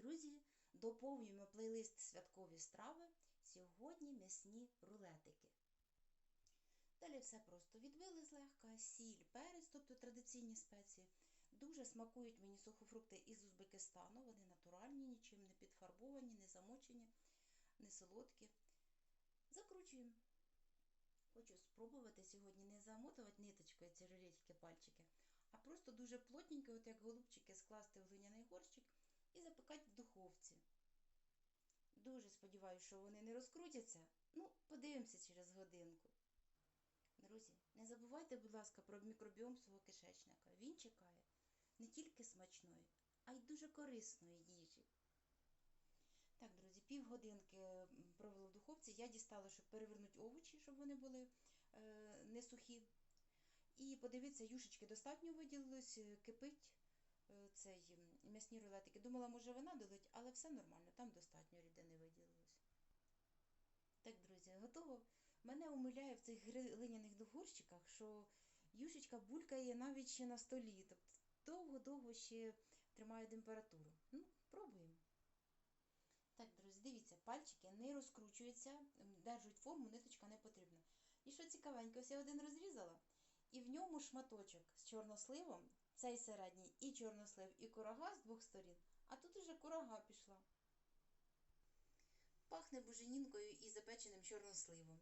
друзі, доповнюємо плейлист святкові страви. Сьогодні м'ясні рулетики. Далі все просто відбили злегка, сіль, перець, тобто традиційні спеції. Дуже смакують мені сухофрукти із Узбекистану. Вони натуральні, нічим не підфарбовані, не замочені, не солодкі. Закручуємо. Хочу спробувати сьогодні не замотувати ниточкою ці рулетики пальчики, а просто дуже плотненько, от як голубчики, і запекати в духовці. Дуже сподіваюся, що вони не розкрутяться. Ну, подивимося через годинку. Друзі, не забувайте, будь ласка, про мікробіом свого кишечника. Він чекає не тільки смачної, а й дуже корисної їжі. Так, друзі, півгодинки провела в духовці. Я дістала, щоб перевернути овочі, щоб вони були е, не сухі. І подивіться, юшечки достатньо виділилось, е, кипить цей м'ясні рулетики. Думала, може вона долить, але все нормально, там достатньо рідини виділилось. Так, друзі, готово. Мене умиляє в цих глиняних горщиках, що юшечка булькає навіть ще на столі. Тобто довго-довго ще тримає температуру. Ну, пробуємо. Так, друзі, дивіться, пальчики не розкручуються, м, держать форму, ниточка не потрібна. І що цікавенько, ось я один розрізала, і в ньому шматочок з чорносливом, цей середній і чорнослив, і курага з двох сторін, а тут уже курага пішла. Пахне буженінкою і запеченим чорносливом.